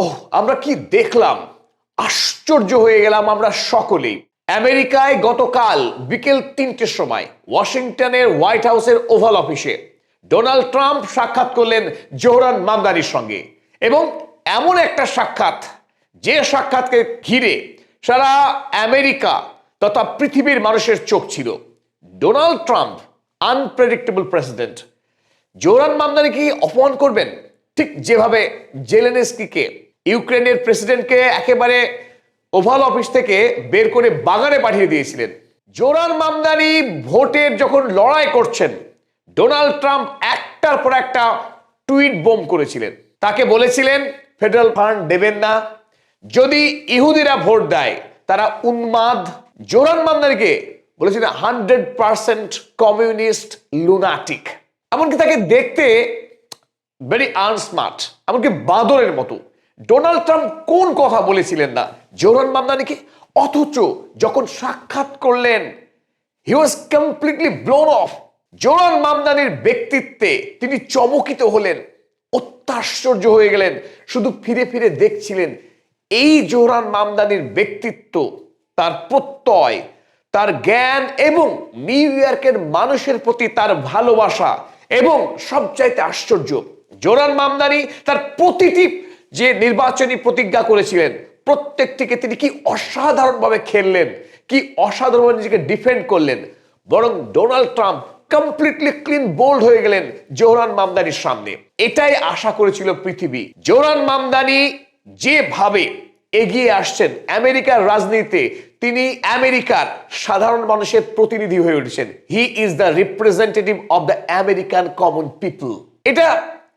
ওহ, আমরা কি দেখলাম? আশ্চর্য হয়ে গেলাম আমরা সকলেই। আমেরিকায় গতকাল বিকেল তিনটের সময় ওয়াশিংটনের হোয়াইট হাউসের ওভাল অফিসে ডোনাল্ড ট্রাম্প সাক্ষাৎ করলেন জোহরান মামদানির সঙ্গে। এবং এমন একটা সাক্ষাৎ, যে সাক্ষাৎকে ঘিরে সারা আমেরিকা তথা পৃথিবীর মানুষের চোখ ছিল। Donald Trump unpredictable president Zohran Mamdani কি অপমান করবেন? ঠিক যেভাবে জেলেনেস্কিকে ইউক্রেনের প্রেসিডেন্টকে একেবারে ওভাল অফিস থেকে বের করে বাগানে পাঠিয়ে দিয়েছিলেন। জোরান মামদানি ভোটের যখন লড়াই করছেন, ডোনাল্ড ট্রাম্প একটার পর একটা টুইট বোম করেছিলেন। তাকে বলেছিলেন, ফেডারেল ফান্ড দেবেন না। যদি ইহুদিরা ভোট দেয়, তারা উন্মাদ। জোরান মামদানিকে বলেছিলেন, হান্ড্রেড পার্সেন্ট কমিউনিস্ট লুনাটিক। এমনকি তাকে দেখতে ভেরি আনস্মার্ট এমনকি বাদরের মতো। ডোনাল্ড ট্রাম্প কোন কথা বলেছিলেন না? জোরান মামদানিকে অথচ যখন সাক্ষাৎ করলেন he was completely blown off Zohran মামদানির ব্যক্তিত্বে তিনি চমকিত হলেন, অত্যাশ্চর্য হয়ে গেলেন, শুধু ফিরে ফিরে দেখছিলেন। এই জোহরান মামদানির ব্যক্তিত্ব, তার প্রত্যয়, তার জ্ঞান এবং নিউ ইয়র্কের মানুষের প্রতি তার ভালোবাসা এবং সবচাইতে আশ্চর্য, জোরান মামদানি তার প্রতিটি যে নির্বাচনী প্রতিজ্ঞা করেছিলেন প্রত্যেকটিকে তিনি কি অসাধারণভাবে খেললেন, কি অসাধারণভাবে নিজেকে ডিফেন্ড করলেন, বরং Donald Trump completely clean bold হয়ে গেলেন জোহরান মামদানির সামনে। এটাই আশা করেছিল পৃথিবী। জোহরান মামদানি যেভাবে এগিয়ে আসছেন আমেরিকার রাজনীতিতে, তিনি আমেরিকার সাধারণ মানুষের প্রতিনিধি হয়ে উঠেছেন। He is the representative of the American common people এটা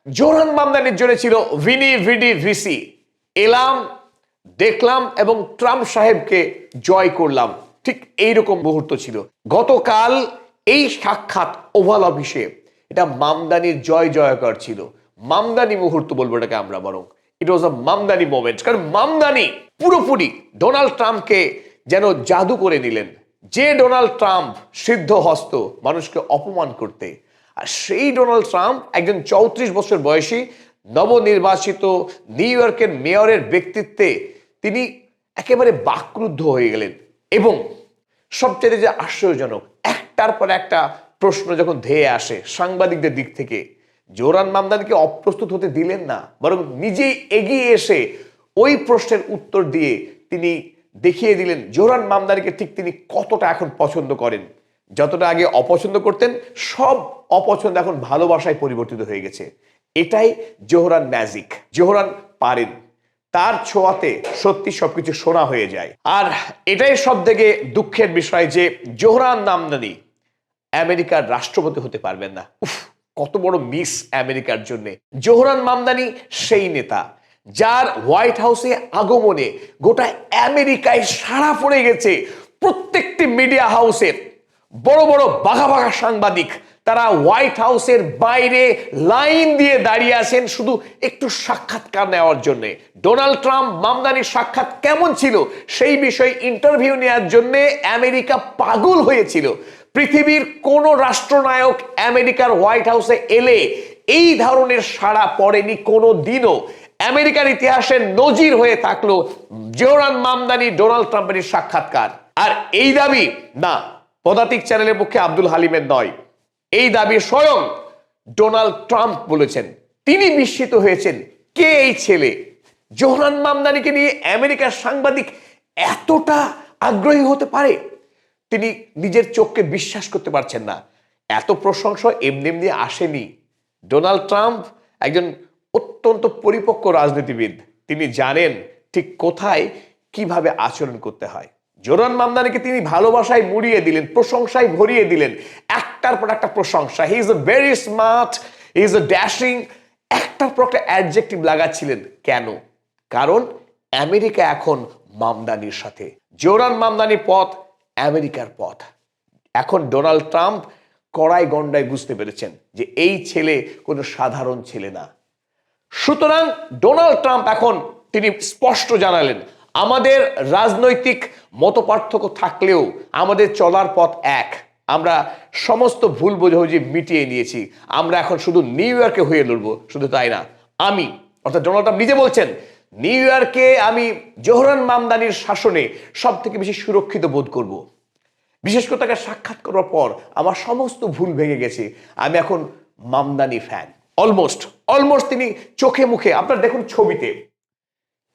জোহরান মামদানির জন্য ছিল ভিনি, ভিডি, ভিসি। এলাম, দেখলাম এবং ট্রাম্প সাহেবকে জয় করলাম। ঠিক এইরকম মুহূর্ত ছিল। গতকাল এই সাক্ষাৎ ওভাল অফিসে এটা মামদানির জয় জয়কর ছিল। মামদানি মুহূর্ত বলব এটাকে আমরা বরং। ইট ওয়াজ আ মামদানি মোমেন্ট কারণ মামদানি পুরোপুরি ডোনাল্ড ট্রাম্পকে যেন জাদু করে নিলেন। যে ডোনাল্ড ট্রাম্প সিদ্ধ হস্ত মানুষকে অপমান করতে আর সেই ডোনাল্ড ট্রাম্প একজন চৌত্রিশ বছর বয়সী নবনির্বাচিত নিউ ইয়র্কের মেয়রের ব্যক্তিত্বে তিনি একেবারে বাকরুদ্ধ হয়ে গেলেন। এবং সবচেয়ে যে আশ্চর্যজনক, একটার পর একটা প্রশ্ন যখন ধেয়ে আসে সাংবাদিকদের দিক থেকে, জোরান মামদানিকে অপ্রস্তুত হতে দিলেন না, বরং নিজেই এগিয়ে এসে ওই প্রশ্নের উত্তর দিয়ে তিনি দেখিয়ে দিলেন, জোরান মামদানিকে ঠিক তিনি কতটা এখন পছন্দ করেন। যতটা আগে অপছন্দ করতেন, সব অপছন্দ এখন ভালোবাসায় পরিবর্তিত হয়ে গেছে। এটাই জোহরান ম্যাজিক, জোহরান পারেন। তার ছোঁয়াতে সত্যি সবকিছু শোনা হয়ে যায়। আর এটাই সব থেকে দুঃখের বিষয় যে জোহরান নামদানি আমেরিকার রাষ্ট্রপতি হতে পারবেন না। উফ, কত বড় মিস আমেরিকার জন্য। জোহরান মামদানি সেই নেতা, যার হোয়াইট হাউসে আগমনে গোটা আমেরিকায় সাড়া পড়ে গেছে। প্রত্যেকটি মিডিয়া হাউসের বড় বড় বাঘা বাঘা সাংবাদিক, তারা হোয়াইট হাউসের বাইরে লাইন দিয়ে দাঁড়িয়ে আছেন শুধু একটু সাক্ষাৎকার নেওয়ার জন্য। ডোনাল্ড ট্রাম্প মামদানির সাক্ষাৎ কেমন ছিল সেই বিষয়ে ইন্টারভিউ নেওয়ার জন্য আমেরিকা পাগল হয়েছিল। পৃথিবীর কোন রাষ্ট্রনায়ক আমেরিকার হোয়াইট হাউসে এলে এই ধরনের সাড়া পড়েনি কোনো দিনও। আমেরিকার ইতিহাসে নজির হয়ে থাকল জোরান মামদানি ডোনাল্ড ট্রাম্পের সাক্ষাৎকার। আর এই দাবি, না পদাতিক চ্যানেলের পক্ষে আব্দুল হালিমের নয়। এই দাবি স্বয়ং ডোনাল্ড ট্রাম্প বলেছেন। তিনি বিস্মিত হয়েছেন, কে এই ছেলে? জোহরান মামদানিকে নিয়ে আমেরিকার সাংবাদিক এতটা আগ্রহী হতে পারে? তিনি নিজের চোখকে বিশ্বাস করতে পারছেন না। এত প্রশংসা এমনি এমনি আসেনি। ডোনাল্ড ট্রাম্প একজন অত্যন্ত পরিপক্ক রাজনীতিবিদ। তিনি জানেন ঠিক কোথায় কীভাবে আচরণ করতে হয়। জোরান মামদানিকে তিনি ভালোবাসায় মুড়িয়ে দিলেন, প্রশংসায় ভরিয়ে দিলেন। একটার পর একটা প্রশংসা। He is a very smart he is a dashing একটার পর একটা অ্যাডজেক্টিভ লাগাচ্ছিলেন। কেন? কারণ আমেরিকা এখন মামদানির সাথে। জোরান মামদানি পথ আমেরিকার পথ। এখন ডোনাল্ড ট্রাম্প কড়াই গন্ডায় বুঝতে পেরেছেন যে এই ছেলে কোনো সাধারণ ছেলে না। সুতরাং ডোনাল্ড ট্রাম্প এখন তিনি স্পষ্ট জানালেন আমাদের রাজনৈতিক মতপার্থক্য থাকলেও আমাদের চলার পথ এক। আমরা সমস্ত ভুল বোঝাবুঝি মিটিয়ে নিয়েছি। আমরা এখন শুধু নিউ ইয়র্কে হয়ে লড়বো, শুধু তাই না। আমি, অর্থাৎ ডোনাল্ড ট্রাম্প নিজে বলছেন, নিউ ইয়র্কে আমি জোহরান মামদানির শাসনে সব থেকে বেশি সুরক্ষিত বোধ করব। বিশেষ করে তাকে সাক্ষাৎ করার পর আমার সমস্ত ভুল ভেঙে গেছে। আমি এখন মামদানি ফ্যান। অলমোস্ট অলমোস্ট তিনি চোখে মুখে, আপনার দেখুন ছবিতে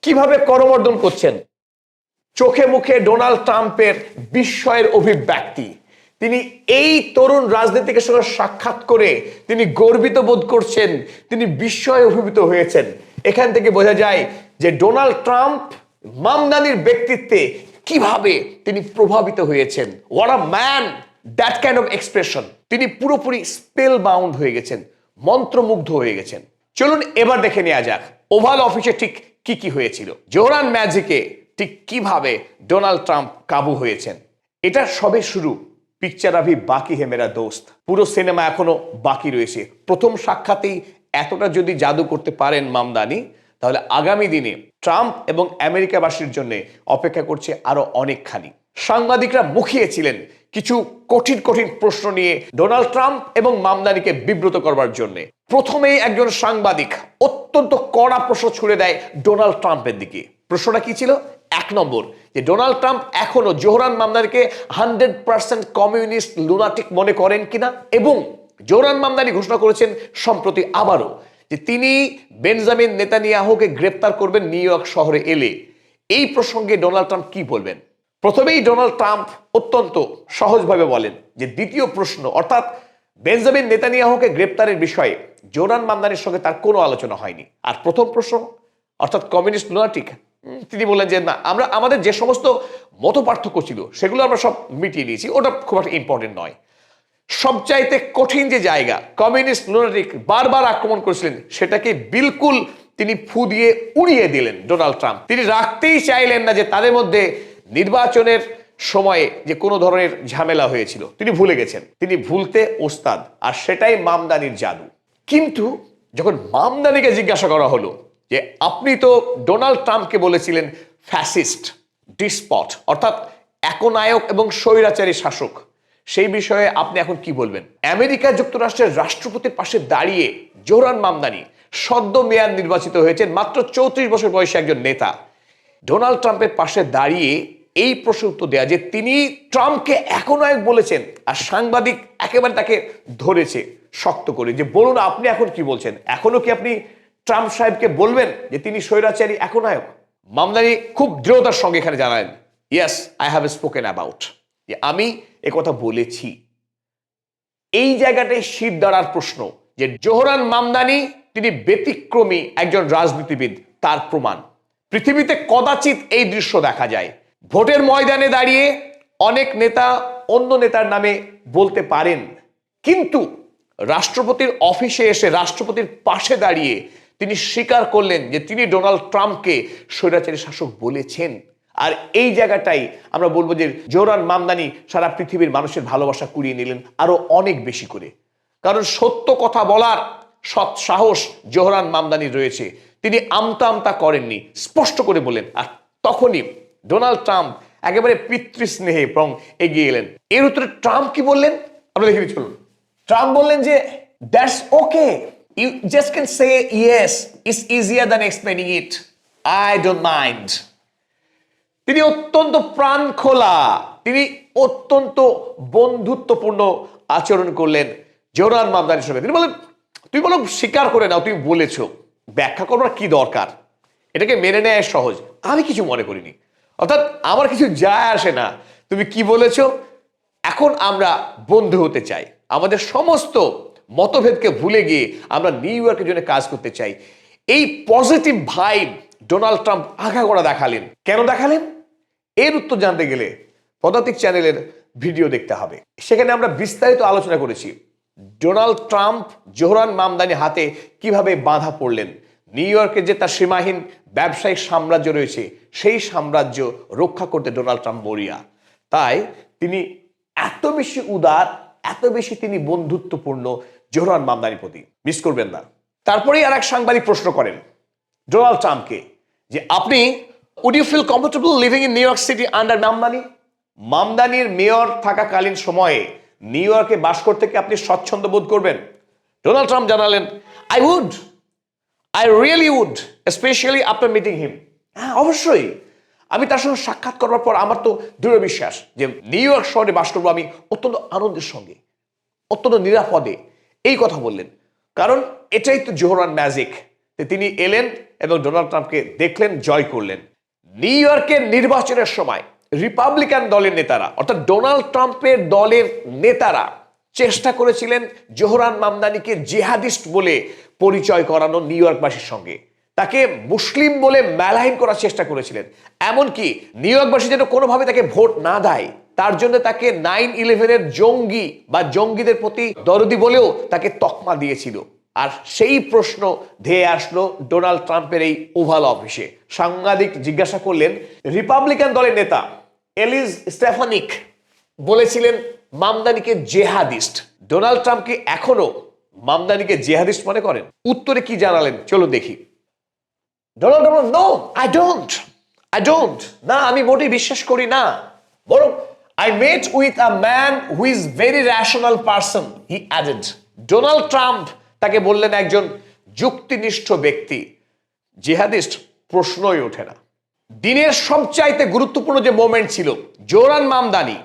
কীভাবে করমর্দন করছেন? চোখে মুখে ডোনাল্ড ট্রাম্পের বিস্ময়ের অভিব্যক্তি। তিনি এই তরুণ রাজনীতিকের সঙ্গে সাক্ষাৎ করে তিনি গর্বিত বোধ করছেন, তিনি বিস্ময়ে অভিভূত হয়েছেন। এখান থেকে বোঝা যায় যে ডোনাল্ড ট্রাম্প মামদানির ব্যক্তিত্বে কীভাবে তিনি প্রভাবিত হয়েছেন। What a man that kind of expression তিনি পুরোপুরি স্পেল বাউন্ড হয়ে গেছেন, মন্ত্রমুগ্ধ হয়ে গেছেন। চলুন এবার দেখে নেওয়া যাক। ওভাল অফিসে ঠিক কি কি হয়েছিল? জোরান ম্যাজিকে ঠিক কীভাবে ডোনাল্ড ট্রাম্প কাবু হয়েছেন? এটা সবে শুরু। পিকচার আভি বাকি হে মেরা দোস্ত। পুরো সিনেমা এখনও বাকি রয়েছে। প্রথম সাক্ষাতেই এতটা যদি জাদু করতে পারেন মামদানি, তাহলে আগামী দিনে ট্রাম্প এবং আমেরিকাবাসীর জন্য অপেক্ষা করছে আরও অনেকখানি। সাংবাদিকরা মুখিয়েছিলেন কিছু কঠিন কঠিন প্রশ্ন নিয়ে ডোনাল্ড ট্রাম্প এবং মামদানিকে বিব্রত করবার জন্য। প্রথমেই একজন সাংবাদিক অত্যন্ত কড়া প্রশ্ন ছুড়ে দেয় ডোনাল্ড ট্রাম্পের দিকে। প্রশ্নটা কি ছিল? এক নম্বর, যে ডোনাল্ড ট্রাম্প এখনও জোহরান মামদানিকে হান্ড্রেড পার্সেন্ট কমিউনিস্ট লুনাটিক মনে করেন কিনা? এবং জোহরান মামদানি ঘোষণা করেছেন সম্প্রতি আবারও, যে তিনি বেনজামিন নেতানিয়াহুকে গ্রেপ্তার করবেন নিউ ইয়র্ক শহরে এলে। এই প্রসঙ্গে ডোনাল্ড ট্রাম্প কি বলবেন? প্রথমেই ডোনাল্ড ট্রাম্প অত্যন্ত সহজভাবে বলেন যে দ্বিতীয় প্রশ্ন, অর্থাৎ বেঞ্জামিন নেতানিয়াহুকে গ্রেপ্তারের বিষয়ে জোরান মামদানির সঙ্গে তার কোনো আলোচনা হয়নি। আর প্রথম প্রশ্ন, অর্থাৎ কমিউনিস্ট লুনাটিক তিনি বললেন যে, না, আমরা, আমাদের যে সমস্ত মত পার্থক্য ছিল, সেগুলো আমরা সব মিটিয়ে নিয়েছি। ওটা খুব একটা ইম্পর্টেন্ট নয়। সবচাইতে কঠিন যে জায়গা, কমিউনিস্ট লুনাটিক বারবার আক্রমণ করেছিলেন, সেটাকে বিলকুল তিনি ফু দিয়ে উড়িয়ে দিলেন ডোনাল্ড ট্রাম্প। তিনি রাখতেই চাইলেন না যে তাদের মধ্যে নির্বাচনের সময়ে যে কোনো ধরনের ঝামেলা হয়েছিল, তিনি ভুলে গেছেন। তিনি ভুলতে ওস্তাদ, আর সেটাই মামদানির জাদু। কিন্তু যখন মামদানিকে জিজ্ঞাসা করা হলো যে, আপনি তো ডোনাল্ড ট্রাম্পকে বলেছিলেন ফ্যাসিস্ট, ডিসপট, অর্থাৎ একনায়ক এবং স্বৈরাচারী শাসক, সেই বিষয়ে আপনি এখন কি বলবেন? আমেরিকা যুক্তরাষ্ট্রের রাষ্ট্রপতির পাশে দাঁড়িয়ে জোহরান মামদানি সদ্য মেয়াদ নির্বাচিত হয়েছেন, মাত্র চৌত্রিশ বছর বয়সী একজন নেতা। ডোনাল্ড ট্রাম্পের পাশে দাঁড়িয়ে এই প্রশ্ন উত্তর দেয়া যে তিনি ট্রাম্পকে একনায়ক বলেছেন আর সাংবাদিক একেবারে তাকে ধরেছে, শক্ত করে যে, বলুন আপনি এখন কি বলছেন? এখনও কি আপনি ট্রাম্প সাহেবকে বলবেন যে তিনি স্বৈরাচারী একনায়ক মামদানি খুব দৃঢ়তার সঙ্গে এখানে জানালেন yes I have spoken about যে, আমি কথা বলেছি। এই জায়গাটায় শীত দাঁড়ার প্রশ্ন যে, জোহরান মামদানি, তিনি ব্যতিক্রমী একজন রাজনীতিবিদ, তার প্রমাণ। পৃথিবীতে কদাচিৎ এই দৃশ্য দেখা যায়। ভোটের ময়দানে দাঁড়িয়ে অনেক নেতা অন্য নেতার নামে বলতে পারেন। কিন্তু রাষ্ট্রপতির অফিসে এসে রাষ্ট্রপতির পাশে দাঁড়িয়ে তিনি স্বীকার করলেন যে তিনি ডোনাল্ড ট্রাম্পকে স্বৈরাচারী শাসক বলেছেন। আর এই জায়গাটাই আমরা বলব যে জোরান মামদানি সারা পৃথিবীর মানুষের ভালোবাসা কুড়িয়ে নিলেন আরও অনেক বেশি করে। কারণ সত্য কথা বলার সৎ সাহস জোহরান মামদানি রয়েছে। তিনি আমতা আমতা করেননি, স্পষ্ট করে বলেন। আর তখনই ডোনাল্ড ট্রাম্প একেবারে পিতৃস্নেহে এবং এগিয়ে এলেন। এর উত্তরে ট্রাম্প কি বললেন? আমরা দেখে চলুন। ট্রাম্প বললেন যে that's okay you just can say yes it's easier than explaining it I don't mind তিনি অত্যন্ত প্রাণ খোলা তিনি অত্যন্ত বন্ধুত্বপূর্ণ আচরণ করলেন জোরান মামদানির সঙ্গে। তিনি বলেন তুমি বলো স্বীকার করে নাও, তুমি বলেছ। ব্যাখ্যা করবার কি দরকার? এটাকে মেনে নেয় সহজ। আমি কিছু মনে করিনি। অর্থাৎ আমার কিছু যায় আসে না। তুমি কি বলেছ? এখন আমরা বন্ধু হতে চাই। আমাদের সমস্ত মতভেদকে ভুলে গিয়ে আমরা নিউ ইয়র্কের জন্য কাজ করতে চাই। এই পজিটিভ ভাইব ডোনাল্ড ট্রাম্প আগাগোড়া দেখালেন। কেন দেখালেন? এর উত্তর জানতে গেলে পদাতিক চ্যানেলের ভিডিও দেখতে হবে। সেখানে আমরা বিস্তারিত আলোচনা করেছি। ডোনাল্ড ট্রাম্প জোহরান মামদানি হাতে কীভাবে বাধা পড়লেন। নিউ ইয়র্কে যে তার সীমাহীন ব্যবসায়িক সাম্রাজ্য রয়েছে, সেই সাম্রাজ্য রক্ষা করতে ডোনাল্ড ট্রাম্প মরিয়া তাই তিনি এত বেশি উদার, এত বেশি তিনি বন্ধুত্বপূর্ণ জোহরান মামদানির প্রতি। মিস করবেন না। তারপরেই আর এক সাংবাদিক প্রশ্ন করেন ডোনাল্ড ট্রাম্পকে যে, আপনি would you feel comfortable living in New York City under Mamdani মামদানির mayor থাকাকালীন সময়ে নিউ ইয়র্কে বাস করতে কি আপনি স্বচ্ছন্দ বোধ করবেন? ডোনাল্ড ট্রাম্প জানালেন I would I really would specially after meeting him হ্যাঁ অবশ্যই। আমি তার সঙ্গে সাক্ষাৎ করার পর আমার তো দৃঢ় বিশ্বাস যে নিউ ইয়র্ক শহরে বাস করব আমি অত্যন্ত আনন্দের সঙ্গে, অত্যন্ত নিরাপদে। এই কথা বললেন। কারণ এটাই তো জোহরান ম্যাজিক। তিনি এলেন এবং ডোনাল্ড ট্রাম্পকে দেখলেন, জয় করলেন। নিউ ইয়র্কের নির্বাচনের সময় রিপাবলিকান দলের নেতারা, অর্থাৎ ডোনাল্ড ট্রাম্পের দলের নেতারা চেষ্টা করেছিলেন জোহরান মামদানিকে জেহাদিস্ট বলে পরিচয় করানো নিউ ইয়র্কবাসীর সঙ্গে। তাকে মুসলিম বলে মেলাইন করার চেষ্টা করেছিলেন। এমনকি নিউ ইয়র্কবাসী যেন কোনোভাবে তাকে ভোট না দেয়, তার জন্য তাকে নাইন ইলেভেনের জঙ্গি বা জঙ্গিদের প্রতি দরদি বলেও তাকে তকমা দিয়েছিল। আর সেই প্রশ্ন ধেয়ে আসলো ডোনাল্ড ট্রাম্পের এই ওভাল অফিসে। সাংবাদিক জিজ্ঞাসা করলেন, রিপাবলিকান দলের নেতা এলিজ স্টেফানিক বলেছিলেন মামদানিকে জেহাদিস্ট। ডোনাল্ড ট্রাম্প কি এখনও মামদানিকে জেহাদিস্ট মনে করেন? উত্তরে কি জানালেন? চলো দেখি। Donald Trump no I don't I don't না, আমি মোটেই বিশ্বাস করি না। বরং I met with a man who is very rational person he added Donald Trump তাকে বললেন একজন যুক্তিনিষ্ঠ ব্যক্তি। জেহাদিস্ট প্রশ্নই ওঠে না। দিনের সবচাইতে গুরুত্বপূর্ণ যে মোমেন্ট ছিল, জোরান মামদানি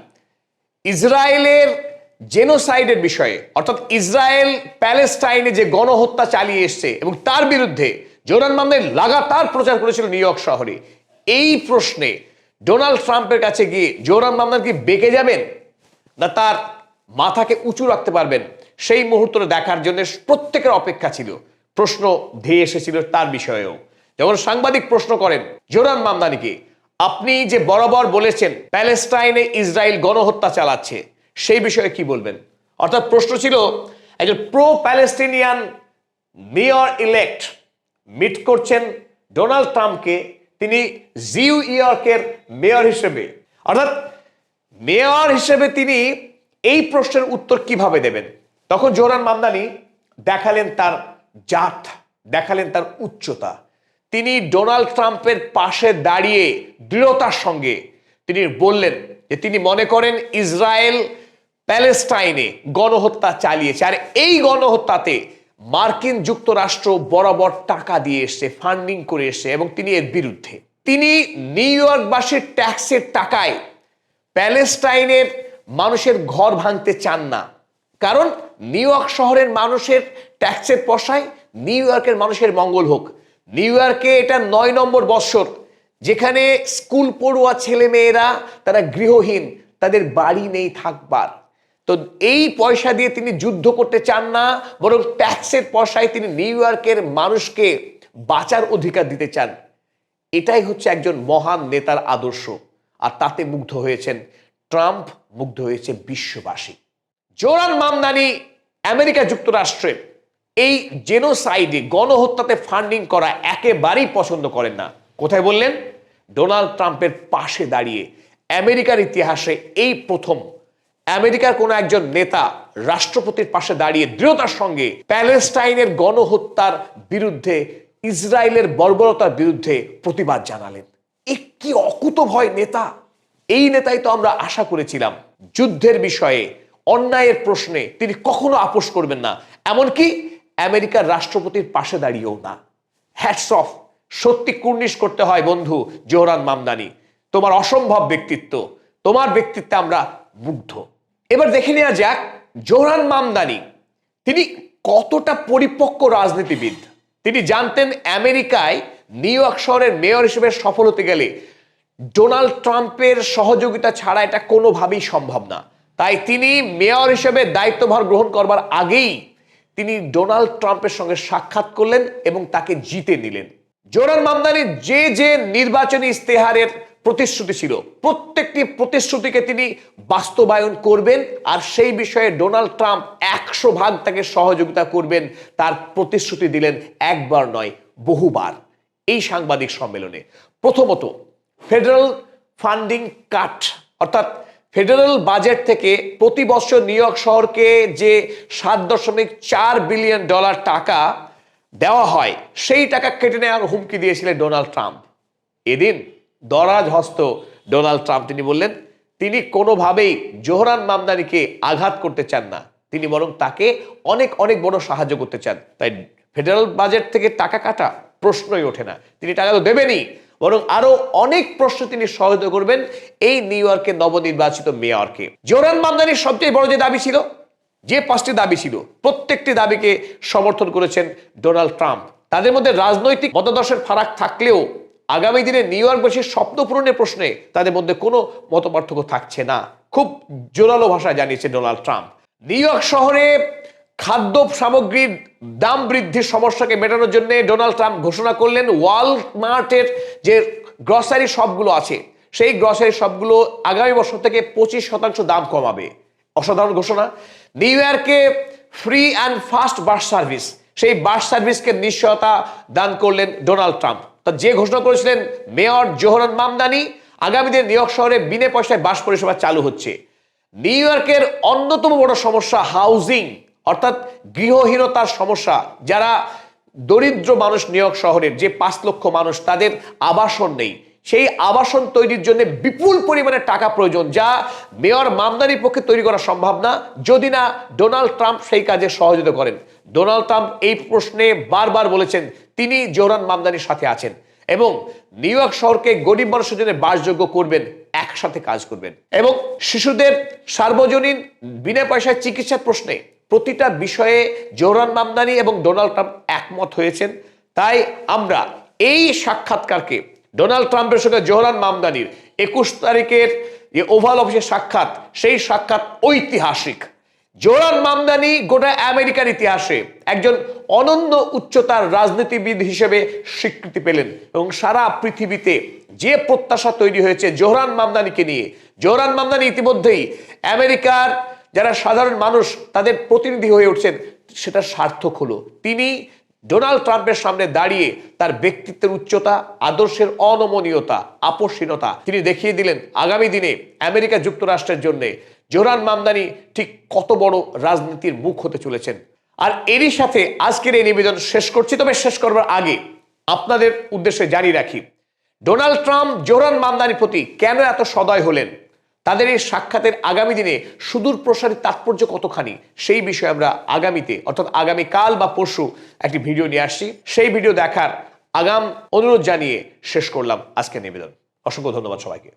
ইসরায়েলের জেনোসাইডের বিষয়ে, অর্থাৎ ইসরায়েল প্যালেস্টাইনে যে গণহত্যা চালিয়ে এসছে এবং তার বিরুদ্ধে জোরান মামদানি লাগাতার প্রচার করেছিল নিউ ইয়র্ক শহরে, এই প্রশ্নে ডোনাল্ড ট্রাম্পের কাছে গিয়ে জোরান মামদানি কি বেঁকে যাবেন? না তার মাথাকে উঁচু রাখতে পারবেন? সেই মুহূর্তটা দেখার জন্য প্রত্যেকের অপেক্ষা ছিল। প্রশ্ন ধেয়ে এসেছিল তার বিষয়েও। যখন সাংবাদিক প্রশ্ন করেন, জোরান মামদানিকে আপনি যে বরাবর বলেছেন, প্যালেস্টাইনে ইসরায়েল গণহত্যা চালাচ্ছে, সেই বিষয়ে কি বলবেন? অর্থাৎ প্রশ্ন ছিল, একজন pro Palestinian mayor elect meet করছেন ডোনাল্ড ট্রাম্পকে, তিনি জিউ ইয়র্কের মেয়র হিসেবে। অর্থাৎ মেয়র হিসেবে তিনি এই প্রশ্নের উত্তর কীভাবে দেবেন? তখন জোরান মামদানি দেখালেন তার জাত, দেখালেন তার উচ্চতা। তিনি ডোনাল্ড ট্রাম্পের পাশে দাঁড়িয়ে দৃঢ়তার সঙ্গে তিনি বললেন যে তিনি মনে করেন ইসরায়েল প্যালেস্টাইনে গণহত্যা চালিয়েছে। আর এই গণহত্যাতে মার্কিন যুক্তরাষ্ট্র বরাবর টাকা দিয়ে এসছে ফান্ডিং করে এসছে এবং তিনি এর বিরুদ্ধে। তিনি নিউ ইয়র্কবাসীর ট্যাক্সের টাকায় প্যালেস্টাইনের মানুষের ঘর ভাঙতে চান না। কারণ নিউ ইয়র্ক শহরের মানুষের ট্যাক্সের পয়সায় নিউ ইয়র্কের মানুষের মঙ্গল হোক নিউ ইয়র্কে এটা নয় নম্বর বৎসর, যেখানে স্কুল পড়ুয়া ছেলে মেয়েরা তারা গৃহহীন, তাদের বাড়ি নেই থাকবার। তো এই পয়সা দিয়ে তিনি যুদ্ধ করতে চান না, বরং ট্যাক্সের পয়সায় তিনি নিউ ইয়র্কের মানুষকে বাঁচার অধিকার দিতে চান। এটাই হচ্ছে একজন মহান নেতার আদর্শ, আর তাতে মুগ্ধ হয়েছেন ট্রাম্প, মুগ্ধ হয়েছে বিশ্ববাসী। জোরান মামদানি, আমেরিকা যুক্তরাষ্ট্রের এই জেনোসাইডে গণহত্যাতে ফান্ডিং করা একেবারেই পছন্দ করেন না। কোথায় বললেন? ডোনাল্ড ট্রাম্পের পাশে দাঁড়িয়ে। আমেরিকার ইতিহাসে এই প্রথম। আমেরিকার কোনো একজন নেতা রাষ্ট্রপতির পাশে দাঁড়িয়ে দৃঢ়তার সঙ্গে প্যালেস্টাইনের গণহত্যার বিরুদ্ধে, ইসরায়েলের বর্বরতার বিরুদ্ধে প্রতিবাদ জানালেন। এ কি অকুত ভয় নেতা? এই নেতাই তো আমরা আশা করেছিলাম। যুদ্ধের বিষয়ে, অন্যায়ের প্রশ্নে তিনি কখনো আপোষ করবেন না। এমনকি আমেরিকার রাষ্ট্রপতির পাশে দাঁড়িয়েও না। হ্যাটস অফ সত্যি কুর্নিশ করতে হয় বন্ধু জোহরান মামদানি। তোমার অসম্ভব ব্যক্তিত্ব। তোমার ব্যক্তিত্বে আমরা মুগ্ধ। এবার দেখে নেওয়া যাক জোহরান মামদানি। তিনি কতটা পরিপক্ক রাজনীতিবিদ? তিনি জানতেন আমেরিকায় নিউ ইয়র্ক শহরের মেয়র হিসেবে সফল হতে গেলে ডোনাল্ড ট্রাম্পের সহযোগিতা ছাড়া এটা কোনোভাবেই সম্ভব না। তাই তিনি মেয়র হিসেবে দায়িত্বভার গ্রহণ করবার আগেই তিনি ডোনাল্ড ট্রাম্পের সঙ্গে সাক্ষাৎ করলেন এবং তাকে জিতে নিলেন। জোরান মামদানির যে যে নির্বাচনী ইস্তেহারের প্রতিশ্রুতি ছিল, প্রত্যেকটি প্রতিশ্রুতিকে তিনি বাস্তবায়ন করবেন আর সেই বিষয়ে ডোনাল্ড ট্রাম্প একশো ভাগ তাকে সহযোগিতা করবেন, তার প্রতিশ্রুতি দিলেন একবার নয়, বহুবার। এই সাংবাদিক সম্মেলনে প্রথমত, ফেডারেল ফান্ডিং কাট, অর্থাৎ ফেডারেল বাজেট থেকে প্রতি বছর নিউ ইয়র্ক শহরকে যে সাত দশমিক চার বিলিয়ন ডলার টাকা দেওয়া হয়, সেই টাকা কেটে নেওয়ার হুমকি দিয়েছিলেন ডোনাল্ড ট্রাম্প। এদিন দরাজ হস্ত ডোনাল্ড ট্রাম্প, তিনি বললেন, তিনি কোনোভাবেই জোহরান মামদানিকে আঘাত করতে চান না। তিনি বরং তাকে অনেক অনেক বড় সাহায্য করতে চান। তাই ফেডারেল বাজেট থেকে টাকা কাটা প্রশ্নই ওঠে না। তিনি টাকা তো দেবেনই বরং আরও অনেক প্রশ্ন তিনি সহায়তা করবেন এই নিউ ইয়র্কের নবনির্বাচিত মেয়রকে। জোরান মামদানির সবচেয়ে বড় যে দাবি ছিল, যে পাঁচটি দাবি ছিল, প্রত্যেকটি দাবিকে সমর্থন করেছেন ডোনাল্ড ট্রাম্প। তাদের মধ্যে রাজনৈতিক মতাদর্শের ফারাক থাকলেও আগামী দিনে নিউ ইয়র্কবাসীর স্বপ্ন পূরণের প্রশ্নে তাদের মধ্যে কোনো মতপার্থক্য থাকছে না। খুব জোরালো ভাষায় জানিয়েছে ডোনাল্ড ট্রাম্প। নিউ ইয়র্ক শহরে খাদ্য সামগ্রীর দাম বৃদ্ধির সমস্যাকে মেটানোর জন্য ডোনাল্ড ট্রাম্প ঘোষণা করলেন, ওয়ালমার্টের যে গ্রসারি শপগুলো আছে, সেই গ্রসারি শপগুলো আগামী বছর থেকে পঁচিশ শতাংশ দাম কমাবে। অসাধারণ ঘোষণা। নিউ ইয়র্কে free and fast bus service, সেই বাস সার্ভিসকে নিশ্চয়তা দান করলেন ডোনাল্ড ট্রাম্প। তা যে ঘোষণা করেছিলেন মেয়র জোহরান মামদানি, আগামী দিনে নিউ ইয়র্ক শহরে বিনা পয়সায় বাস পরিষেবা চালু হচ্ছে। নিউ ইয়র্কের অন্যতম বড় সমস্যা হাউজিং। অর্থাৎ গৃহহীনতার সমস্যা, যারা দরিদ্র মানুষ ইয়র্ক শহরের যে পাঁচ লক্ষ মানুষ, তাদের আবাসন নেই। সেই আবাসন তৈরির জন্য বিপুল পরিমাণে টাকা প্রয়োজন, যা মেয়র মামদানির পক্ষে তৈরি করা সম্ভব না। যদি না, ডোনাল্ড ট্রাম্প সেই কাজে সহযোগিতা করেন। ডোনাল্ড ট্রাম্প এই প্রশ্নে বারবার বলেছেন, তিনি জোহরান মামদানির সাথে আছেন এবং নিউ ইয়র্ক শহরকে গরিব মানুষের জন্য বাসযোগ্য করবেন, একসাথে কাজ করবেন। এবং শিশুদের সার্বজনীন বিনা পয়সায় চিকিৎসার প্রশ্নে প্রতিটা বিষয়ে জোহরান মামদানি এবং ডোনাল্ড ট্রাম্প একমত হয়েছেন। তাই আমরা এই সাক্ষাৎকারকে ডোনাল্ড ট্রাম্পের সঙ্গে জোহরান মামদানির একুশ তারিখের যে ওভাল অফিসের সাক্ষাৎ, সেই সাক্ষাৎ ঐতিহাসিক। জোরান মামদানি গোটা আমেরিকার ইতিহাসে একজন অনন্য উচ্চতার রাজনীতিবিদ হিসেবে স্বীকৃতি পেলেন এবং সারা পৃথিবীতে যে প্রত্যাশা তৈরি হয়েছে জোহরান মামদানিকে নিয়ে, জোহরান মামদানি ইতিমধ্যেই আমেরিকার যারা সাধারণ মানুষ তাদের প্রতিনিধি হয়ে উঠছেন, সেটা সার্থক হলো। তিনি ডোনাল্ড ট্রাম্পের সামনে দাঁড়িয়ে তার ব্যক্তিত্বের উচ্চতা, আদর্শের অনমনীয়তা আপসহীনতা তিনি দেখিয়ে দিলেন আগামী দিনে আমেরিকা যুক্তরাষ্ট্রের জন্য। জোরান মামদানি ঠিক কত বড় রাজনীতির মুখ হতে চলেছেন। আর এরই সাথে আজকের এই নিবেদন শেষ করছি, তবে শেষ করবার আগে আপনাদের উদ্দেশ্যে জারি রাখি, ডোনাল্ড ট্রাম্প, জোরান মামদানির প্রতি কেন এত সদয় হলেন? তাদের এই সাক্ষাতের আগামী দিনে সুদূর প্রসারী তাৎপর্য কতখানি, সেই বিষয়ে আমরা আগামীতে, অর্থাৎ আগামী কাল বা পরশু একটি ভিডিও নিয়ে আসছি। সেই ভিডিও দেখার আগাম অনুরোধ জানিয়ে শেষ করলাম আজকের নিবেদন। অসংখ্য ধন্যবাদ সবাইকে।